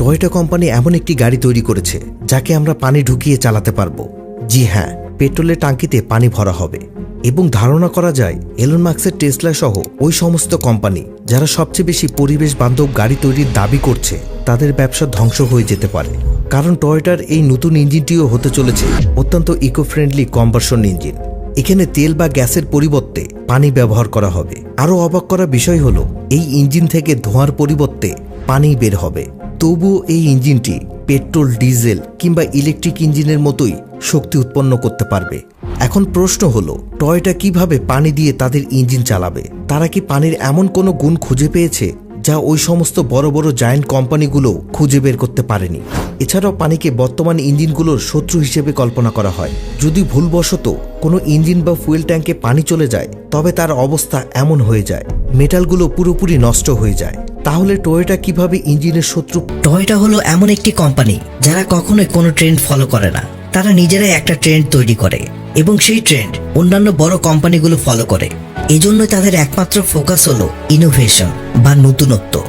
Toyota company এমন একটি গাড়ি তৈরি করেছে, যাকে আমরা পানি ঢুকিয়ে চালাতে পারব। জি হ্যাঁ পেট্রোলের টাঙ্কিতে পানি ভরা হবে। এবং ধারণা করা যায়, এলন মার্কসের টেসলা সহ ওই সমস্ত কোম্পানি, যারা সবচেয়ে বেশি পরিবেশ বান্ধব গাড়ি তৈরির দাবি করছে, তাদের ব্যবসা ধ্বংস হয়ে যেতে পারে। কারণ টয়োটার এই নতুন ইঞ্জিনটিও হতে চলেছে, অত্যন্ত ইকো ফ্রেন্ডলি কম্বার্সন ইঞ্জিন এখানে তেল বা গ্যাসের পরিবর্তে পানি ব্যবহার করা হবে। আরও অবাক করা বিষয় হলো, এই ইঞ্জিন থেকে ধোঁয়ার পরিবর্তে পানি বের হবে। তবুও এই ইঞ্জিনটি পেট্রোল, ডিজেল কিংবা ইলেকট্রিক ইঞ্জিনের মতোই শক্তি উৎপন্ন করতে পারবে। এখন প্রশ্ন হলো, টয়টা কীভাবে পানি দিয়ে তাদের ইঞ্জিন চালাবে? তারা কি পানির এমন কোনো গুণ খুঁজে পেয়েছে? যা ওই সমস্ত বড় বড় জায়ান্ট কোম্পানিগুলো খুঁজে বের করতে পারেনি। এছাড়াও পানিকে বর্তমান ইঞ্জিনগুলোর শত্রু হিসেবে কল্পনা করা হয়। যদি ভুলবশত কোনো ইঞ্জিন বা ফুয়েল ট্যাঙ্কে পানি চলে যায়, তবে তার অবস্থা এমন হয়ে যায়। মেটালগুলো পুরোপুরি নষ্ট হয়ে যায়। তাহলে টয়োটা কীভাবে ইঞ্জিনের শত্রু টয়টা হলো এমন একটি কোম্পানি যারা কখনোই কোনো ট্রেন্ড ফলো করে না। তারা নিজেরাই একটা ট্রেন্ড তৈরি করে। এবং সেই ট্রেন্ড অন্যান্য বড় কোম্পানিগুলো ফলো করে। এজন্য তাদের একমাত্র ফোকাস হলো ইনোভেশন বা নতুনত্ব।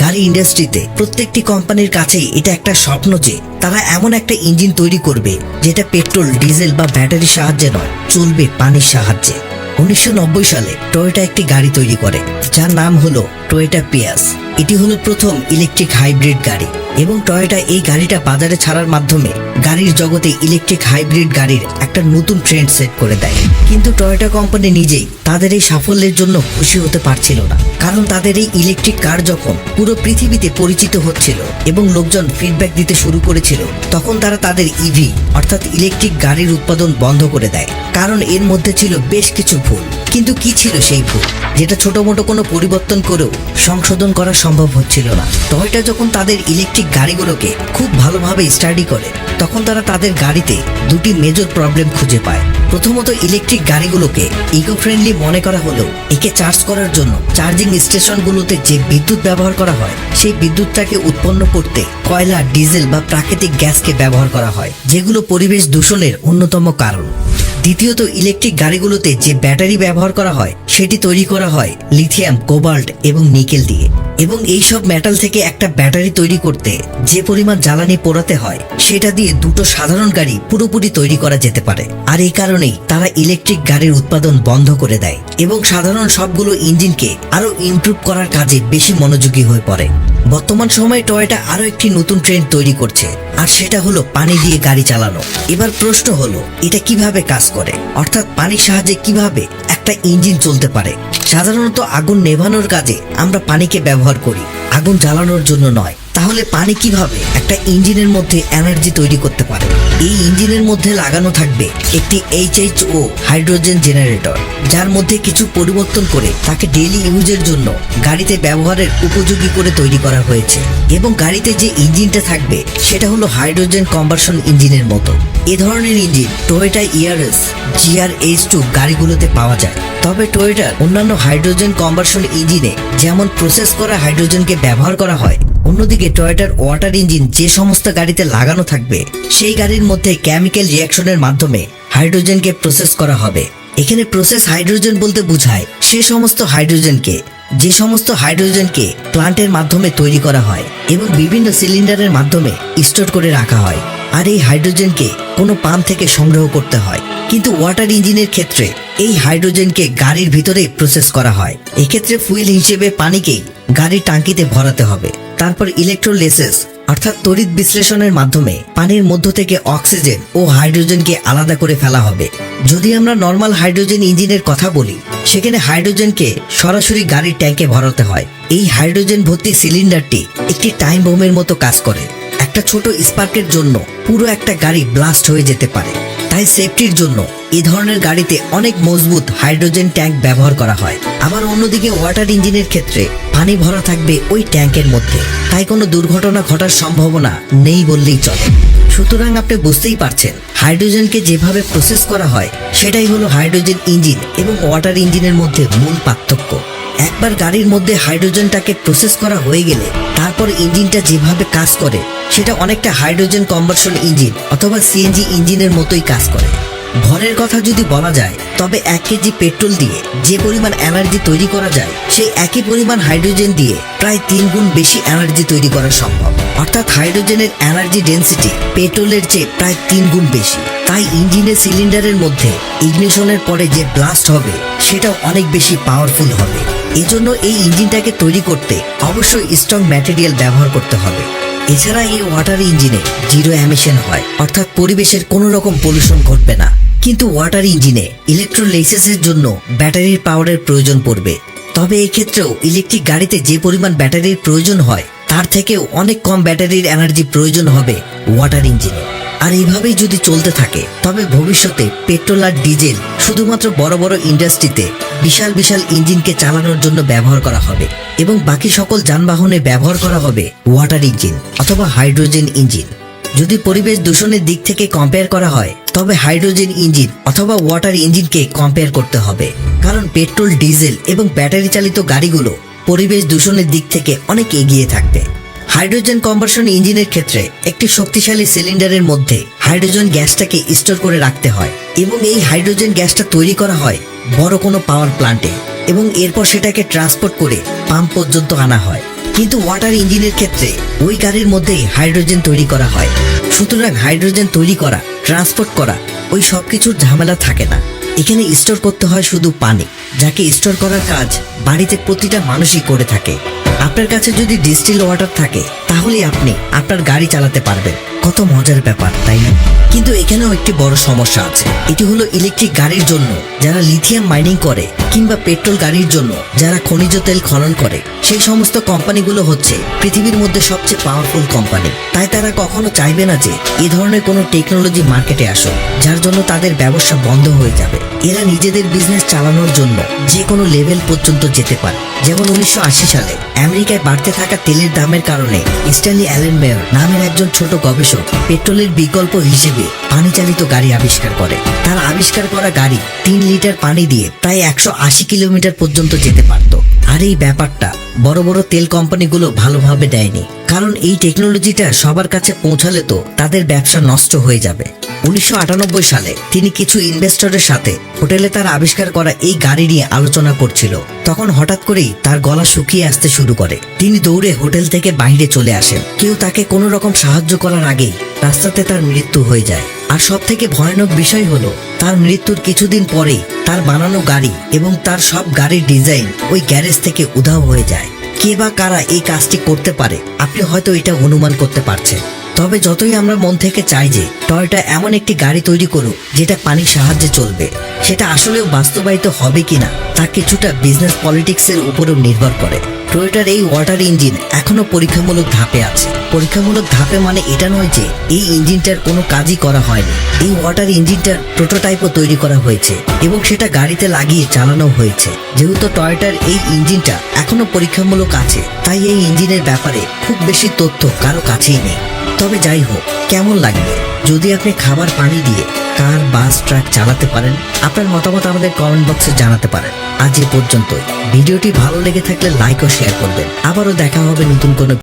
গাড়ি ইন্ডাস্ট্রিতে প্রত্যেকটি কোম্পানির কাছেই এটা একটা স্বপ্ন যে তারা এমন একটা ইঞ্জিন তৈরি করবে যেটা পেট্রোল ডিজেল বা ব্যাটারির সাহায্যে নয়, চলবে পানির সাহায্যে। উনিশশো নব্বই সালে টয়োটা একটি গাড়ি তৈরি করে, যার নাম হলো টয়োটা পিয়াস এটি হলো প্রথম ইলেকট্রিক হাইব্রিড গাড়ি এবং টয়োটা এই গাড়িটা বাজারে ছাড়ার মাধ্যমে গাড়ির জগতে ইলেকট্রিক হাইব্রিড গাড়ির একটা নতুন ট্রেন্ড সেট করে দেয়। কিন্তু টয়োটা কোম্পানি নিজেই তাদের এই সাফল্যের জন্য খুশি হতে পারছিল না। কারণ তাদের এই ইলেকট্রিক কার যখন পুরো পৃথিবীতে পরিচিত হচ্ছিল এবং লোকজন ফিডব্যাক দিতে শুরু করেছিল, তখন তারা তাদের ইভি অর্থাৎ ইলেকট্রিক গাড়ির উৎপাদন বন্ধ করে দেয়। কারণ এর মধ্যে ছিল বেশ কিছু ভুল। কিন্তু কি ছিল সেই ভুল? যেটা ছোট মোটো কোনো পরিবর্তন করেও সংশোধন করা সম্ভব হচ্ছিল না। টয়টা যখন তাদের ইলেকট্রিক গাড়িগুলোকে খুব ভালোভাবে স্টাডি করে, তখন তারা তাদের গাড়িতে দুটি মেজর প্রবলেম খুঁজে পায়। প্রথমত ইলেকট্রিক গাড়িগুলোকে ইকো ফ্রেন্ডলি মনে করা হলেও একে চার্জ করার জন্য চার্জিং স্টেশনগুলোতে যে বিদ্যুৎ ব্যবহার করা হয়, সেই বিদ্যুৎটাকে উৎপন্ন করতে কয়লা, ডিজেল বা প্রাকৃতিক গ্যাসকে ব্যবহার করা হয়, যেগুলো পরিবেশ দূষণের অন্যতম কারণ। দ্বিতীয়ত ইলেকট্রিক গাড়িগুলোতে যে ব্যাটারি ব্যবহার করা হয়, সেটি তৈরি করা হয় লিথিয়াম কোবাল্ট এবং নিকেল দিয়ে। এবং এই সব মেটাল থেকে একটা ব্যাটারি তৈরি করতে যে পরিমাণ জ্বালানি পোড়াতে হয়, সেটা দিয়ে দুটো সাধারণ গাড়ি পুরোপুরি তৈরি করা যেতে পারে। আর এই কারণেই তারা ইলেকট্রিক গাড়ির উৎপাদন বন্ধ করে দেয়। এবং সাধারণ সবগুলো ইঞ্জিনকে আরও ইমপ্রুভ করার কাজে বেশি মনোযোগী হয়ে পড়ে। বর্তমান সময়ে টয়োটা আরও একটি নতুন ট্রেন্ড তৈরি করছে, আর সেটা হলো পানি দিয়ে গাড়ি চালানো। এবার প্রশ্ন হলো, এটা কীভাবে কাজ করে? অর্থাৎ পানির সাহায্যে কীভাবে একটা ইঞ্জিন চলতে পারে? সাধারণত আগুন নেভানোর কাজে আমরা পানিকে ব্যবহার করি, আগুন জ্বালানোর জন্য নয়। তাহলে পানি কীভাবে? একটা ইঞ্জিনের মধ্যে এনার্জি তৈরি করতে পারে। এই ইঞ্জিনের মধ্যে লাগানো থাকবে একটি এইচএইচও হাইড্রোজেন জেনারেটর, যার মধ্যে কিছু পরিবর্তন করে তাকে ডেইলি ইউজের জন্য গাড়িতে ব্যবহারের উপযোগী করে তৈরি করা হয়েছে। এবং গাড়িতে যে ইঞ্জিনটা থাকবে, সেটা হলো হাইড্রোজেন কম্বারশন ইঞ্জিনের মতো। এ ধরনের engine Toyota Yaris GR H two গাড়িগুলোতে পাওয়া যায়। তবে টয়োটার অন্যান্য হাইড্রোজেন কম্বারশন ইঞ্জিনে যেমন প্রসেস করা হাইড্রোজেনকে ব্যবহার করা হয় অন্যদিকে টয়োটার ওয়াটার ইঞ্জিন যে সমস্ত গাড়িতে লাগানো থাকবে, সেই গাড়ির মধ্যে কেমিক্যাল রিয়াকশনের মাধ্যমে হাইড্রোজেনকে প্রসেস করা হবে। এখানে প্রসেস হাইড্রোজেন বলতে বোঝায় সে সমস্ত হাইড্রোজেনকে, যে সমস্ত হাইড্রোজেনকে প্লান্টের মাধ্যমে তৈরি করা হয় এবং বিভিন্ন সিলিন্ডারের মাধ্যমে স্টোর করে রাখা হয়। আর এই হাইড্রোজেনকে কোনো পাম্প থেকে সংগ্রহ করতে হয়। কিন্তু ওয়াটার ইঞ্জিনের ক্ষেত্রে এই হাইড্রোজেনকে গাড়ির ভিতরেই প্রসেস করা হয়। এক্ষেত্রে ফুয়েল হিসেবে পানিকেই গাড়ির টাঙ্কিতে ভরাতে হবে। তারপর ইলেকট্রোলেসিস, অর্থাৎ তড়িৎ বিশ্লেষণের মাধ্যমে পানির মধ্য থেকে অক্সিজেন ও হাইড্রোজেনকে আলাদা করে ফেলা হবে। যদি আমরা নর্মাল হাইড্রোজেন ইঞ্জিনের কথা বলি, সেখানে হাইড্রোজেনকে সরাসরি গাড়ির ট্যাঙ্কে ভরাতে হয়। এই হাইড্রোজেন ভর্তি সিলিন্ডারটি একটি টাইম বোমের মতো কাজ করে। একটা ছোট স্পার্কের জন্য পুরো একটা গাড়ি ব্লাস্ট হয়ে যেতে পারে। তাই সেফটির জন্য এই ধরনের গাড়িতে অনেক মজবুত হাইড্রোজেন ট্যাঙ্ক ব্যবহার করা হয়। আবার অন্যদিকে ওয়াটার ইঞ্জিনের ক্ষেত্রে পানি ভরা থাকবে ওই ট্যাঙ্কের মধ্যে। তাই কোনো দুর্ঘটনা ঘটার সম্ভাবনা নেই বললেই চলে। সুতরাং আপনি বুঝতেই পারছেন, হাইড্রোজেনকে যেভাবে প্রসেস করা হয়, সেটাই হলো হাইড্রোজেন ইঞ্জিন এবং ওয়াটার ইঞ্জিনের মধ্যে মূল পার্থক্য। একবার গাড়ির মধ্যে হাইড্রোজেনটাকে প্রসেস করা হয়ে গেলে তারপর ইঞ্জিনটা যেভাবে কাজ করে, সেটা অনেকটা হাইড্রোজেন কম্বারশন ইঞ্জিন অথবা সিএনজি ইঞ্জিনের মতোই কাজ করে। ভরের কথা যদি বলা যায়, তবে এক কেজি পেট্রোল দিয়ে যে পরিমাণ এনার্জি তৈরি করা যায়, সেই একই পরিমাণ হাইড্রোজেন দিয়ে প্রায় তিন গুণ বেশি এনার্জি তৈরি করা সম্ভব। অর্থাৎ হাইড্রোজেনের এনার্জি ডেন্সিটি পেট্রোলের চেয়ে প্রায় তিন গুণ বেশি। তাই ইঞ্জিনের সিলিন্ডারের মধ্যে ইগনিশনের পরে যে ব্লাস্ট হবে, সেটাও অনেক বেশি পাওয়ারফুল হবে। এজন্য এই ইঞ্জিনটাকে তৈরি করতে অবশ্যই স্ট্রং ম্যাটেরিয়াল ব্যবহার করতে হবে। এছাড়া এই ওয়াটার ইঞ্জিনে জিরো এমিশন হয়, অর্থাৎ পরিবেশের কোনো রকম পলিউশন ঘটবে না। কিন্তু ওয়াটার ইঞ্জিনে ইলেকট্রোলাইসিসের জন্য ব্যাটারির পাওয়ারের প্রয়োজন পড়বে। তবে এই ক্ষেত্রেও ইলেকট্রিক গাড়িতে যে পরিমাণ ব্যাটারির প্রয়োজন হয়, তার থেকেও অনেক কম ব্যাটারির এনার্জি প্রয়োজন হবে ওয়াটার ইঞ্জিনে আর এইভাবেই যদি চলতে থাকে, তবে ভবিষ্যতে পেট্রোল আর ডিজেল শুধুমাত্র বড় বড় ইন্ডাস্ট্রিতে বিশাল বিশাল ইঞ্জিনকে চালানোর জন্য ব্যবহার করা হবে এবং বাকি সকল যানবাহনে ব্যবহার করা হবে ওয়াটার ইঞ্জিন অথবা হাইড্রোজেন ইঞ্জিন যদি পরিবেশ দূষণের দিক থেকে কম্পেয়ার করা হয়, তবে হাইড্রোজেন ইঞ্জিন অথবা ওয়াটার ইঞ্জিনকে কম্পেয়ার করতে হবে। কারণ পেট্রোল, ডিজেল এবং ব্যাটারি চালিত গাড়িগুলো পরিবেশ দূষণের দিক থেকে অনেক এগিয়ে থাকবে। হাইড্রোজেন কম্বাসন ইঞ্জিনের ক্ষেত্রে একটি শক্তিশালী সিলিন্ডারের মধ্যে হাইড্রোজেন গ্যাসটাকে স্টোর করে রাখতে হয় এবং এই হাইড্রোজেন গ্যাসটা তৈরি করা হয় বড় কোনো পাওয়ার প্ল্যান্টে এবং এরপর সেটাকে ট্রান্সপোর্ট করে পাম্প পর্যন্ত আনা হয়। কিন্তু ওয়াটার ইঞ্জিনের ক্ষেত্রে ওই গাড়ির মধ্যেই হাইড্রোজেন তৈরি করা হয়। সুতরাং হাইড্রোজেন তৈরি করা, ট্রান্সপোর্ট করা ওই সব কিছুর ঝামেলা থাকে না। এখানে স্টোর করতে হয় শুধু পানি, যাকে স্টোর করার কাজ বাড়িতে প্রতিটা মানুষই করে থাকে। আপনার কাছে যদি ডিস্টিল ওয়াটার থাকে তাহলে আপনি আপনার গাড়ি চালাতে পারবেন। কত মজার ব্যাপার, তাই না? কিন্তু এখানেও একটি বড় সমস্যা আছে। এটি হলো ইলেকট্রিক গাড়ির জন্য যারা লিথিয়াম মাইনিং করে কিংবা পেট্রোল গাড়ির জন্য যারা খনিজ তেল খনন করে। সেই সমস্ত কোম্পানিগুলো হচ্ছে পৃথিবীর মধ্যে সবচেয়ে পাওয়ারফুল কোম্পানি। তাই তারা কখনো চাইবে না যে এ ধরনের কোনো টেকনোলজি মার্কেটে আসো যার জন্য তাদের ব্যবসা বন্ধ হয়ে যাবে। এরা নিজেদের বিজনেস চালানোর জন্য যে কোনো লেভেল পর্যন্ত যেতে পারে। যেমন উনিশশো আশি সালে আমেরিকায় বাড়তে থাকা তেলের দামের কারণে স্ট্যানলি অ্যালেন মেয়র নামের একজন ছোট গবেষক পেট্রোলের বিকল্প হিসেবে পানি চালিত গাড়ি আবিষ্কার করে। তার আবিষ্কার করা গাড়ি তিন লিটার পানি দিয়ে প্রায় একশো আশি কিলোমিটার পর্যন্ত যেতে পারত। আর এই ব্যাপারটা বড় বড় তেল কোম্পানিগুলো ভালোভাবে দেয়নি। কারণ এই টেকনোলজিটা সবার কাছে পৌঁছালে তো তাদের ব্যবসা নষ্ট হয়ে যাবে। উনিশশো আটানব্বই সালে তিনি কিছু ইনভেস্টরের সাথে হোটেলে তার আবিষ্কার করা এই গাড়ি নিয়ে আলোচনা করছিল। তখন হঠাৎ করেই তার গলা শুকিয়ে আসতে শুরু করে। তিনি দৌড়ে হোটেল থেকে বাইরে চলে আসেন। কেউ তাকে কোনো রকম সাহায্য করার আগেই রাস্তাতে তার মৃত্যু হয়ে যায়। আর সব থেকে ভয়ানক বিষয় হলো, তার মৃত্যুর কিছুদিন পরেই তার বানানো গাড়ি এবং তার সব গাড়ির ডিজাইন ওই গ্যারেজ থেকে উধাও হয়ে যায়। কে বা কারা এই কাজটি করতে পারে, আপনি হয়তো এটা অনুমান করতে পারছেন। তবে যতই আমরা মন থেকে চাই যে টয়টা এমন একটি গাড়ি তৈরি করুক, যেটা পানির সাহায্যে চলবে, সেটা আসলেও বাস্তবায়িত হবে কিনা, তা কিছুটা বিজনেস পলিটিক্সের উপরেও নির্ভর করে। টয়োটার এই ওয়াটার ইঞ্জিন এখনও পরীক্ষামূলক ধাপে আছে। পরীক্ষামূলক ধাপে মানে এটা নয় যে এই ইঞ্জিনটার কোনো কাজই করা হয়নি। এই ওয়াটার ইঞ্জিনটার প্রোটোটাইপও তৈরি করা হয়েছে এবং সেটা গাড়িতে লাগিয়ে চালানো হয়েছে। যেহেতু টয়োটার এই ইঞ্জিনটা এখনও পরীক্ষামূলক আছে, তাই এই ইঞ্জিনের ব্যাপারে খুব বেশি তথ্য কারও কাছেই নেই। তবে যাই হোক, কেমন লাগবে? যদি আপনি খাবার পানি দিয়ে কার বাস, ট্রাক চালাতে পারেন, আপনার মতামত আমাদের কমেন্ট বক্সে জানাতে পারেন। আজ এ পর্যন্তই। ভিডিওটি ভালো লেগে থাকলে লাইক ও শেয়ার করবেন। আবারও দেখা হবে নতুন কোনো